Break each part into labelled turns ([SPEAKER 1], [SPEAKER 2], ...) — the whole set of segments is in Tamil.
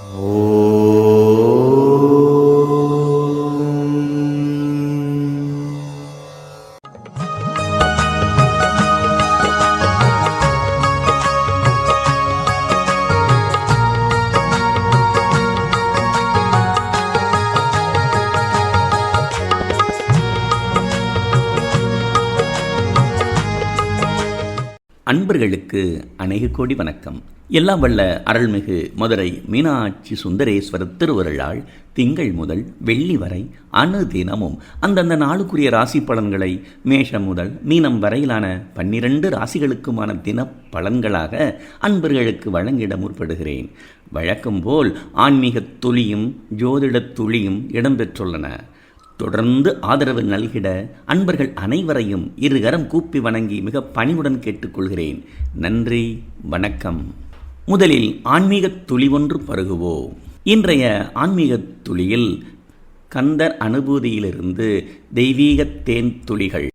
[SPEAKER 1] 오. அன்பர்களுக்கு அநேக கோடி வணக்கம். எல்லாம் வல்ல அருள்மிகு மதுரை மீனாட்சி சுந்தரேஸ்வரர் திருவருளால் திங்கள் முதல் வெள்ளி வரை அணு தினமும் அந்தந்த நாளுக்குரிய ராசி பலன்களை மேஷம் முதல் மீனம் வரையிலான பன்னிரண்டு ராசிகளுக்குமான தின பலன்களாக அன்பர்களுக்கு வழங்கிட முற்படுகிறேன். வழக்கம் போல் ஆன்மீகத் துளியும் ஜோதிடத் துளியும் இடம்பெற்றுள்ளன தொடர்ந்து ஆதரவு நல்கிட அன்பர்கள் அனைவரையும் இருகரம் கூப்பி வணங்கி மிக பணிவுடன் கேட்டுக்கொள்கிறேன். நன்றி வணக்கம். முதலில் ஆன்மீக துளி ஒன்று பருகுவோம். இன்றைய ஆன்மீக துளியில் கந்தர் அனுபூதியிலிருந்து தெய்வீக தேன் துளிகள்.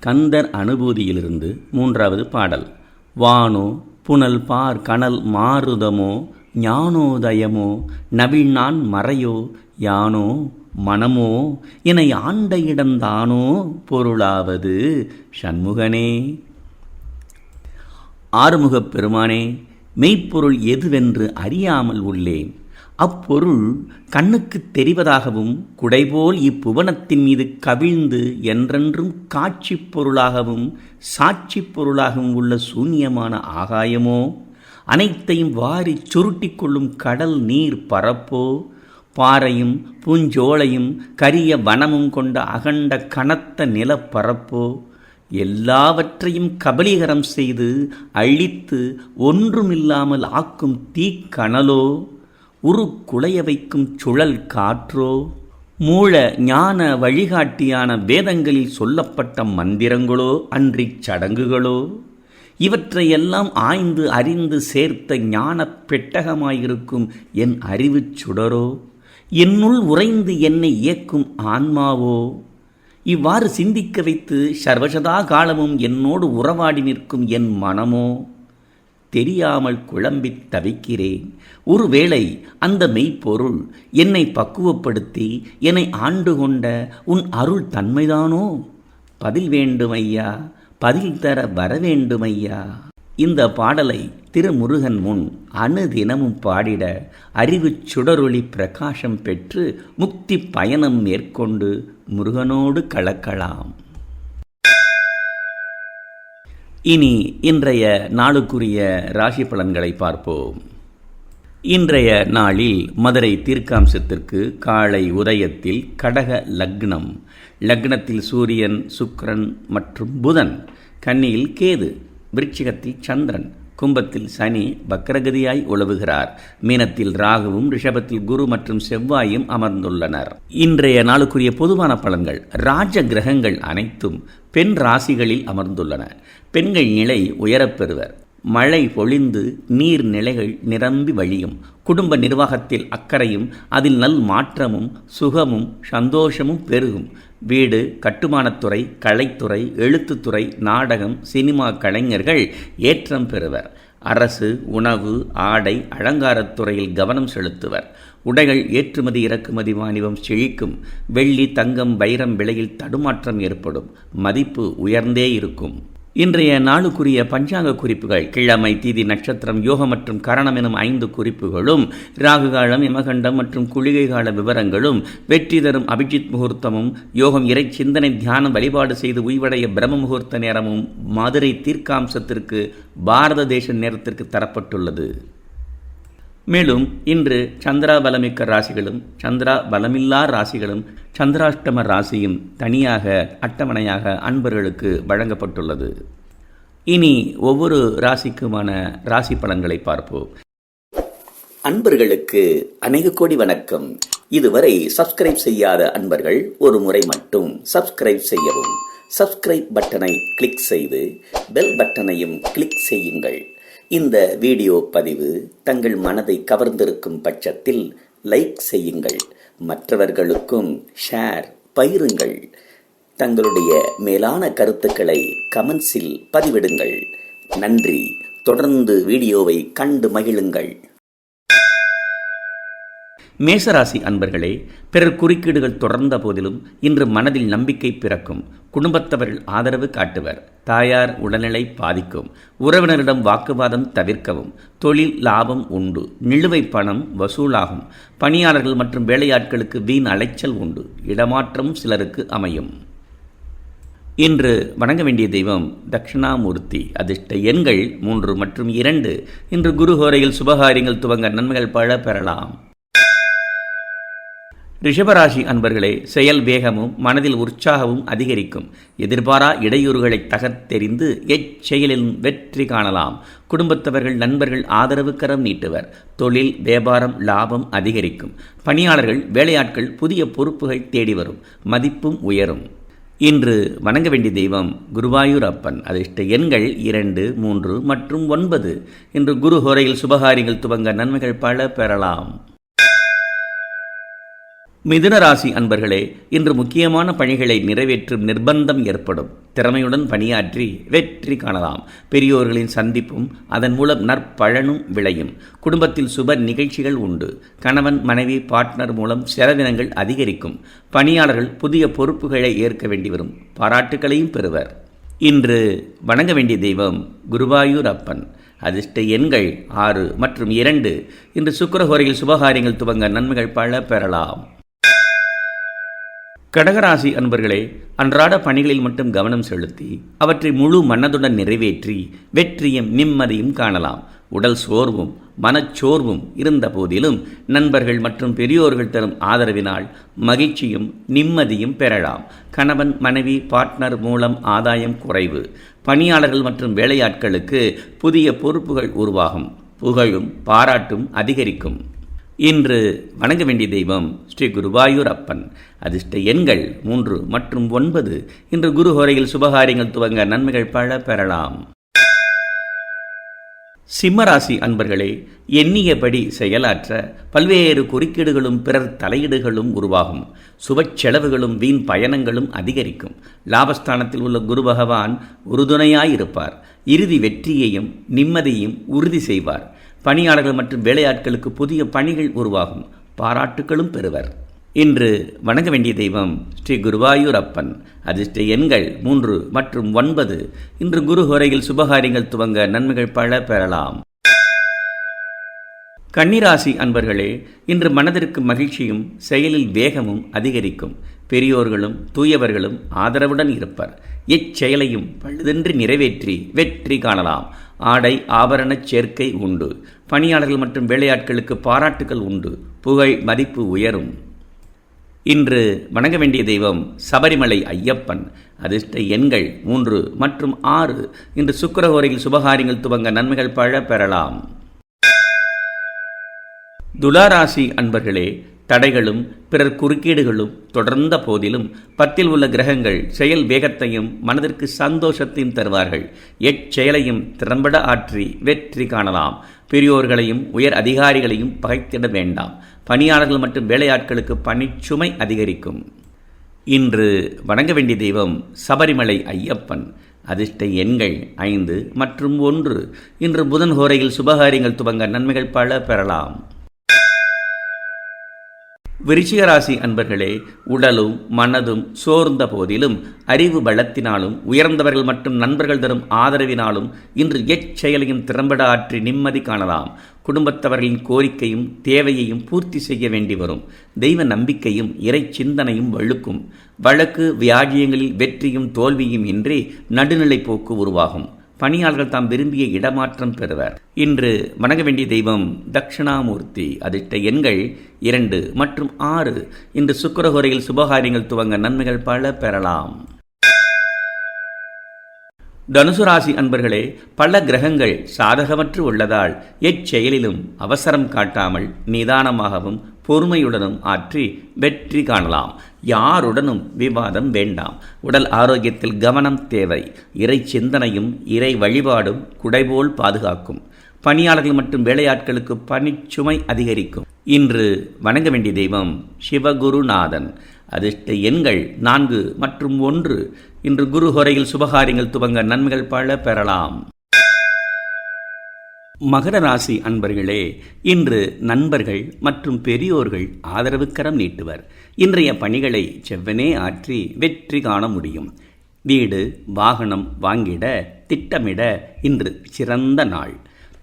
[SPEAKER 1] கந்தர் அனுபூதியிலிருந்து மூன்றாவது பாடல். வானோ புனல் பார் கனல் மாருதமோ ஞானோதயமோ நவிழ்நான் மறையோ யானோ மனமோ என ஆண்ட இடம்தானோ பொருளாவது சண்முகனே. ஆறுமுகப் பெருமானே மெய்ப்பொருள் எதுவென்று அறியாமல் உள்ளேன். அப்பொருள் கண்ணுக்குத் தெரிவதாகவும் குடைபோல் இப்புவனத்தின் மீது கவிழ்ந்து என்றென்றும் காட்சிப் பொருளாகவும் சாட்சிப் பொருளாகவும் உள்ள சூன்யமான ஆகாயமோ? அனைத்தையும் வாரிச் சுருட்டிக் கொள்ளும் கடல் நீர் பரப்போ? பாறையும் பூஞ்சோலையும் கரிய வனமும் கொண்ட அகண்ட கனத்த நிலப்பரப்போ எல்லாவற்றையும் கபலீகரம் செய்து அழித்து ஒன்றுமில்லாமல் ஆக்கும் தீக்கணலோ உரு குலைய வைக்கும் சுழல் காற்றோ? மூல ஞான வழிகாட்டியான வேதங்களில் சொல்லப்பட்ட மந்திரங்களோ அன்றிச் சடங்குகளோ? இவற்றையெல்லாம் ஆய்ந்து அறிந்து சேர்த்த ஞானப் பெட்டகமாயிருக்கும் என் அறிவுச் சுடரோ? என்னுள் உறைந்து என்னை இயக்கும் ஆன்மாவோ? இவ்வாறு சிந்திக்க வைத்து சர்வசதா காலமும் என்னோடு உறவாடி நிற்கும் என் மனமோ? தெரியாமல் குழம்பித் தவிக்கிறேன். ஒருவேளை அந்த மெய்ப்பொருள் என்னை பக்குவப்படுத்தி என்னை ஆண்டு கொண்ட உன் அருள் தன்மைதானோ? பதில் வேண்டுமையா? பதில் தர வரவேண்டுமையா இந்த பாடலை திருமுருகன் முன் அணுதினமும் பாடிட அறிவுச் சுடரொளி பிரகாசம் பெற்று முக்தி பயணம் மேற்கொண்டு முருகனோடு கலக்கலாம். இனி இன்றைய நாளுக்குரிய ராசி பலன்களை பார்ப்போம். இன்றைய நாளில் மதுரை தீர்க்காம்சத்திற்கு காலை உதயத்தில் கடக லக்னம். லக்னத்தில் சூரியன் சுக்ரன் மற்றும் புதன். கன்னியில் கேது. விருச்சிகத்தில் சந்திரன். கும்பத்தில் சனி வக்கரகதியாய் உழவுகிறார். மீனத்தில் ராகுவும் ரிஷபத்தில் குரு மற்றும் செவ்வாயும் அமர்ந்துள்ளனர். இன்றைய நாளுக்குரிய பொதுவான பலன்கள் ராஜ கிரகங்கள் அனைத்தும் பெண் ராசிகளில் அமர்ந்துள்ளன. பெண்கள் நிலை உயரப்பெறுவர் மழை பொழிந்து நீர் நிலைகள் நிரம்பி வழியும். குடும்ப நிர்வாகத்தில் அக்கறையும் அதில் நல் மாற்றமும் சுகமும் சந்தோஷமும் பெருகும். வீடு கட்டுமானத்துறை கலைத்துறை எழுத்துத்துறை நாடகம் சினிமா கலைஞர்கள் ஏற்றம் பெறுவர். அரசு உணவு ஆடை அலங்காரத் துறையில் கவனம் செலுத்துவர். உடைகள் ஏற்றுமதி இறக்குமதி வாணிபம் செழிக்கும். வெள்ளி தங்கம் வைரம் விலையில் தடுமாற்றம் ஏற்படும். மதிப்பு உயர்ந்தே இருக்கும். இன்றைய நாளுக்குரிய பஞ்சாங்க குறிப்புகள் கிழமை தீதி நட்சத்திரம் யோகம் மற்றும் கரணம் எனும் ஐந்து குறிப்புகளும் ராகுகாலம் இமகண்டம் மற்றும் குளிகை கால விவரங்களும் வெற்றி தரும் அபிஜித் முகூர்த்தமும் யோகம் இறை சிந்தனை தியானம் வழிபாடு செய்து உய்வடைய பிரம்ம முகூர்த்த நேரமும் மதுரை தீர்க்காம்சத்திற்கு பாரத தேச நேரத்திற்கு தரப்பட்டுள்ளது. மேலும் இன்று சந்திரா பலமிக்க ராசிகளும் சந்திரா பலமில்லா ராசிகளும் சந்திராஷ்டம ராசியும் தனியாக அட்டவணையாக அன்பர்களுக்கு வழங்கப்பட்டுள்ளது. இனி ஒவ்வொரு ராசிக்குமான ராசி பலன்களை பார்ப்போம். அன்பர்களுக்கு அநேக கோடி வணக்கம். இதுவரை சப்ஸ்கிரைப் செய்யாத அன்பர்கள் ஒரு முறை மட்டும் சப்ஸ்கிரைப் செய்யவும். சப்ஸ்கிரைப் பட்டனை கிளிக் செய்து பெல் பட்டனையும் கிளிக் செய்யுங்கள். இந்த வீடியோ பதிவு தங்கள் மனதை கவர்ந்திருக்கும் பட்சத்தில் லைக் செய்யுங்கள். மற்றவர்களுக்கும் ஷேர் பயிருங்கள் தங்களுடைய மேலான கருத்துக்களை கமெண்ட்ஸில் பதிவிடுங்கள். நன்றி. தொடர்ந்து வீடியோவை கண்டு மகிழுங்கள். மேசராசி அன்பர்களே பிறர் குறுக்கீடுகள் தொடர்ந்த போதிலும் இன்று மனதில் நம்பிக்கை பிறக்கும் குடும்பத்தவர்கள் ஆதரவு காட்டுவர். தாயார் உடல்நிலை பாதிக்கும். உறவினரிடம் வாக்குவாதம் தவிர்க்கவும். தொழில் லாபம் உண்டு. நிலுவை பணம் வசூலாகும். பணியாளர்கள் மற்றும் வேலையாட்களுக்கு வீண் அலைச்சல் உண்டு. இடமாற்றம் சிலருக்கு அமையும். இன்று வணங்க வேண்டிய தெய்வம் தட்சிணாமூர்த்தி. அதிர்ஷ்ட எண்கள் மூன்று மற்றும் இரண்டு. இன்று குருஹோரையில் சுபகாரியங்கள் துவங்க நன்மைகள் பல பெறலாம். ரிஷபராசி அன்பர்களே செயல் வேகமும் மனதில் உற்சாகமும் அதிகரிக்கும். எதிர்பாரா இடையூறுகளை தகர்த்தெறிந்து எச்செயலிலும் வெற்றி காணலாம். குடும்பத்தவர்கள் நண்பர்கள் ஆதரவு கரம் நீட்டுவர். தொழில் வியாபாரம் லாபம் அதிகரிக்கும். பணியாளர்கள் வேலையாட்கள் புதிய பொறுப்புகள் தேடி வரும். மதிப்பும் உயரும். இன்று வணங்க வேண்டிய தெய்வம் குருவாயூர் அப்பன் அதிர்ஷ்ட எண்கள் இரண்டு மூன்று மற்றும் ஒன்பது. இன்று குரு ஹோரையில் சுபகாரியங்கள் துவங்க நன்மைகள் பல பெறலாம். மிதுனராசி அன்பர்களே இன்று முக்கியமான பணிகளை நிறைவேற்றும் நிர்பந்தம் ஏற்படும். திறமையுடன் பணியாற்றி வெற்றி காணலாம். பெரியோர்களின் சந்திப்பும் அதன் மூலம் நற்பழனும் விளையும். குடும்பத்தில் சுப நிகழ்ச்சிகள் உண்டு. கணவன் மனைவி பார்ட்னர் மூலம் செலவினங்கள் அதிகரிக்கும். பணியாளர்கள் புதிய பொறுப்புகளை ஏற்க வேண்டி வரும். பாராட்டுகளையும் பெறுவர். இன்று வணங்க வேண்டிய தெய்வம் குருவாயூர் அப்பன் அதிர்ஷ்ட எண்கள் ஆறு மற்றும் இரண்டு. இன்று சுக்கரஹோரையில் சுபகாரியங்கள் துவங்க நன்மைகள் பல பெறலாம். கடகராசி அன்பர்களே அன்றாட பணிகளில் மட்டும் கவனம் செலுத்தி அவற்றை முழு மனதுடன் நிறைவேற்றி வெற்றியும் நிம்மதியும் காணலாம். உடல் சோர்வும் மனச்சோர்வும் இருந்த போதிலும் நண்பர்கள் மற்றும் பெரியோர்கள் தரும் ஆதரவினால் மகிழ்ச்சியும் நிம்மதியும் பெறலாம். கணவன் மனைவி பார்ட்னர் மூலம் ஆதாயம் குறைவு. பணியாளர்கள் மற்றும் வேலையாட்களுக்கு புதிய பொறுப்புகள் உருவாகும். புகழும் பாராட்டும் அதிகரிக்கும். இன்று வணங்க வேண்டிய தெய்வம் ஸ்ரீ குருவாயூர் அப்பன் அதிர்ஷ்ட எண்கள் மூன்று மற்றும் ஒன்பது. இன்று குரு ஹோரையில் சுபகாரியங்கள் துவங்க நன்மைகள் பல பெறலாம். சிம்மராசி அன்பர்களே எண்ணியபடி செயலாற்ற பல்வேறு குறுக்கீடுகளும் பிறர் தலையீடுகளும் உருவாகும். சுப செலவுகளும் வீண் பயணங்களும் அதிகரிக்கும். லாபஸ்தானத்தில் உள்ள குரு பகவான் உறுதுணையாயிருப்பார். இறுதி வெற்றியையும் நிம்மதியையும் உறுதி செய்வார். பணியாளர்கள் மற்றும் வேலையாட்களுக்கு புதிய பணிகள் உருவாகும். பாராட்டுகளும் பெறுவர். இன்று வணங்க வேண்டிய தெய்வம் ஸ்ரீ குருவாயூர் அப்பன் அதிர்ஷ்ட எண்கள் மூன்று மற்றும் ஒன்பது. இன்று குரு ஹோரையில் சுபகாரியங்கள் துவங்க நன்மைகள் பல பெறலாம். கன்னிராசி அன்பர்களே இன்று மனதிற்கு மகிழ்ச்சியும் செயலில் வேகமும் அதிகரிக்கும். பெரியோர்களும் தூயவர்களும் ஆதரவுடன் இருப்பர். இச்செயலையும் பழுதென்று நிறைவேற்றி வெற்றி காணலாம். ஆடை ஆபரணச் சேர்க்கை உண்டு. பணியாளர்கள் மற்றும் வேலையாட்களுக்கு பாராட்டுகள் உண்டு. புகழ் மதிப்பு உயரும். இன்று வணங்க வேண்டிய தெய்வம் சபரிமலை ஐயப்பன். அதிர்ஷ்ட எண்கள் மூன்று மற்றும் ஆறு. இன்று சுக்கரகோரையில் சுபகாரியங்கள் துவங்க நன்மைகள் பழ பெறலாம். துலாராசி அன்பர்களே தடைகளும் பிறர் குறுக்கீடுகளும் தொடர்ந்த போதிலும் பத்தில் உள்ள கிரகங்கள் செயல் வேகத்தையும் மனதிற்கு சந்தோஷத்தையும் தருவார்கள். எச்செயலையும் திறம்பட ஆற்றி வெற்றி காணலாம். பெரியோர்களையும் உயர் அதிகாரிகளையும் பகைத்திட வேண்டாம். பணியாளர்கள் மற்றும் வேலையாட்களுக்கு பணிச்சுமை அதிகரிக்கும். இன்று வணங்க வேண்டிய தெய்வம் சபரிமலை ஐயப்பன். அதிர்ஷ்ட எண்கள் ஐந்து மற்றும் ஒன்று. இன்று புதன் ஹோரையில் சுபகாரியங்கள் துவங்க நன்மைகள் பல பெறலாம். விருச்சிகராசி அன்பர்களே உடலும் மனதும் சோர்ந்த போதிலும் அறிவு பலத்தினாலும் உயர்ந்தவர்கள் மற்றும் நண்பர்கள் தரும் ஆதரவினாலும் இன்று எச்செயலையும் திறம்பட ஆற்றி நிம்மதி காணலாம். குடும்பத்தவர்களின் கோரிக்கையும் தேவையையும் பூர்த்தி செய்ய வேண்டி வரும். தெய்வ நம்பிக்கையும் இறை சிந்தனையும் வழுக்கும். வழக்கு வியாஜியங்களில் வெற்றியும் தோல்வியும் இன்றி நடுநிலை போக்கு உருவாகும். பணியாளர்கள் தாம் விரும்பிய இடமாற்றம் பெறுவர். இன்று வணங்க வேண்டிய தெய்வம் தட்சிணாமூர்த்தி. அதிர்ஷ்ட எண்கள் இரண்டு மற்றும் ஆறு. இன்று சுக்கரஹோரையில் சுபகாரியங்கள் துவங்க நன்மைகள் பல பெறலாம். தனுசு ராசி அன்பர்களே பல கிரகங்கள் சாதகமற்று உள்ளதால் எச்செயலிலும் அவசரம் காட்டாமல் நிதானமாகவும் பொறுமையுடனும் ஆற்றி வெற்றி காணலாம். யாருடனும் விவாதம் வேண்டாம். உடல் ஆரோக்கியத்தில் கவனம் தேவை. இறை சிந்தனையும் இறை வழிபாடும் குடைபோல் பாதுகாக்கும். பணியாளர்கள் மற்றும் வேலையாட்களுக்கு பணிச்சுமை அதிகரிக்கும். இன்று வணங்க வேண்டிய தெய்வம் சிவகுருநாதன். அதிர்ஷ்ட எண்கள் நான்கு மற்றும் ஒன்று. இன்று குரு ஹொரையில் சுபகாரியங்கள் துவங்க நன்மைகள் பல பெறலாம். மகர ராசி அன்பர்களே இன்று நண்பர்கள் மற்றும் பெரியோர்கள் ஆதரவுக்கரம் நீட்டுவர். இன்றைய பணிகளை செவ்வனே ஆற்றி வெற்றி காண முடியும். வீடு வாகனம் வாங்கிட திட்டமிட இன்று சிறந்த நாள்.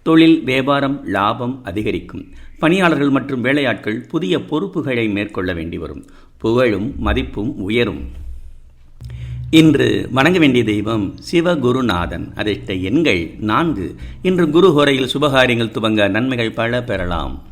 [SPEAKER 1] தொழில் வியாபாரம் லாபம் அதிகரிக்கும். பணியாளர்கள் மற்றும் வேலையாட்கள் புதிய பொறுப்புகளை மேற்கொள்ள வேண்டி வரும். புகழும் மதிப்பும் உயரும். இன்று வணங்க வேண்டிய தெய்வம் சிவகுருநாதன். அதிர்ஷ்ட எண்கள் நான்கு. இன்று குரு ஹோரையில் சுபகாரியங்கள் துவங்க நன்மைகள் பல பெறலாம்.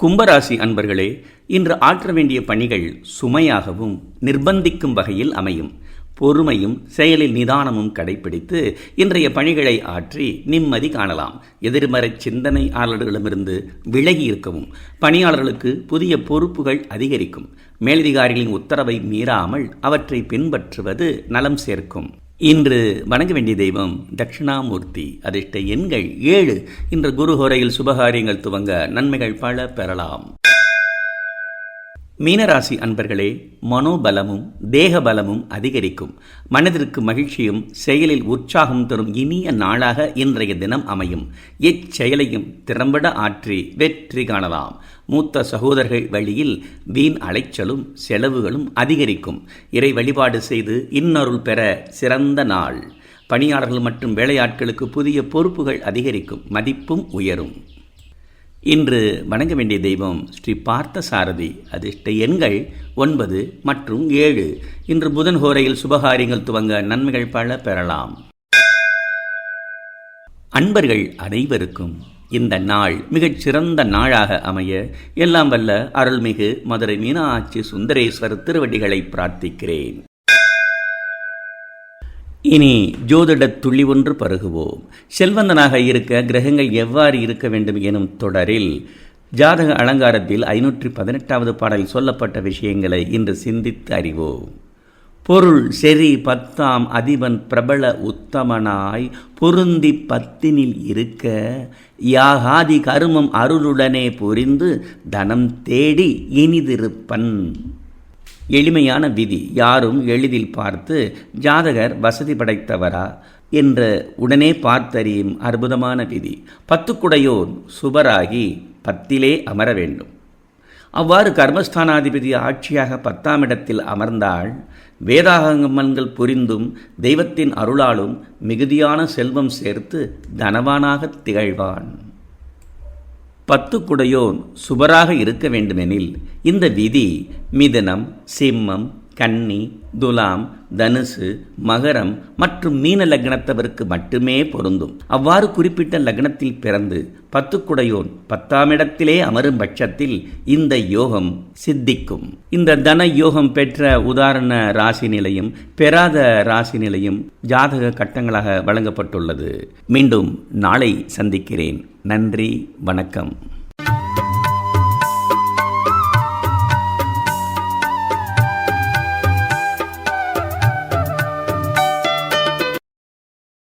[SPEAKER 1] கும்பராசி அன்பர்களே இன்று ஆற்ற வேண்டிய பணிகள் சுமையாகவும் நிர்பந்திக்கும் வகையில் அமையும். பொறுமையும் செயலில் நிதானமும் கடைபிடித்து இன்றைய பணிகளை ஆற்றி நிம்மதி காணலாம். எதிர்மறை சிந்தனையாளர்களிடமிருந்து விலகி இருக்கவும் பணியாளர்களுக்கு புதிய பொறுப்புகள் அதிகரிக்கும். மேலதிகாரிகளின் உத்தரவை மீறாமல் அவற்றை பின்பற்றுவது நலம் சேர்க்கும். இன்று வணங்க வேண்டிய தெய்வம் தட்சிணாமூர்த்தி. அதிர்ஷ்ட எண்கள் ஏழு. இன்று குருஹோரையில் சுபகாரியங்கள் துவங்க நன்மைகள் பல பெறலாம். மீனராசி அன்பர்களே மனோபலமும் தேக பலமும் அதிகரிக்கும். மனதிற்கு மகிழ்ச்சியும் செயலில் உற்சாகம் தரும் இனிய நாளாக இன்றைய தினம் அமையும். இச்செயலையும் திறம்பட ஆற்றி வெற்றி காணலாம். மூத்த சகோதரர்கள் வழியில் வீண் அலைச்சலும் செலவுகளும் அதிகரிக்கும். இறை வழிபாடு செய்து இன்னருள் பெற சிறந்த நாள். பணியாளர்கள் மற்றும் வேலையாட்களுக்கு புதிய பொறுப்புகள் அதிகரிக்கும். மதிப்பும் உயரும். இன்று வணங்க வேண்டிய தெய்வம் ஸ்ரீ பார்த்த சாரதி அதிர்ஷ்ட எண்கள் ஒன்பது மற்றும் ஏழு. இன்று புதன் ஹோரையில் சுபகாரியங்கள் துவங்க நன்மைகள் பல பெறலாம். அன்பர்கள் அனைவருக்கும் இந்த நாள் மிகச் சிறந்த நாளாக அமைய எல்லாம் வல்ல அருள்மிகு மதுரை மீனாட்சி சுந்தரேஸ்வர் திருவடிகளை பிரார்த்திக்கிறேன். இனி ஜோதிட துள்ளி ஒன்று பருகுவோம். செல்வந்தனாக இருக்க கிரகங்கள் எவ்வாறு இருக்க வேண்டும் எனும் தொடரில் ஜாதக அலங்காரத்தில் ஐநூற்றி பதினெட்டாவது பாடலில் சொல்லப்பட்ட விஷயங்களை இன்று சிந்தித்து அறிவோம். பொருள் செறி பத்தாம் அதிபன் பிரபல உத்தமனாய் பொருந்தி பத்தினில் இருக்க யாகாதி கருமம் அருளுடனே புரிந்து தனம் தேடி இனிதிருப்பன். எளிமையான விதி யாரும் எளிதில் பார்த்து ஜாதகர் வசதி படைத்தவரா? என்று உடனே பார்த்தறியும் அற்புதமான விதி. பத்துக்குடையோன் சுபராகி பத்திலே அமர வேண்டும். அவ்வாறு கர்மஸ்தானாதிபதி ஆட்சியாக பத்தாம் இடத்தில் அமர்ந்தால் வேதாகமன்கள் புரிந்தும் தெய்வத்தின் அருளாலும் மிகுதியான செல்வம் சேர்த்து தனவானாக திகழ்வான். பத்து குடையோன் சுபராக இருக்க வேண்டுமெனில் இந்த விதி மிதனம் சிம்மம் கன்னி துலாம் தனுசு மகரம் மற்றும் மீன லக்னத்தவருக்கு மட்டுமே பொருந்தும். அவ்வாறு குறிப்பிட்ட லக்னத்தில் பிறந்து பத்துக்குடையோன் பத்தாம் இடத்திலே அமரும் பட்சத்தில் இந்த யோகம் சித்திக்கும். இந்த தன யோகம் பெற்ற உதாரண ராசி நிலையும் பெறாத ராசி நிலையும் ஜாதக கட்டங்களாக வழங்கப்பட்டுள்ளது. மீண்டும் நாளை சந்திக்கிறேன். நன்றி வணக்கம்.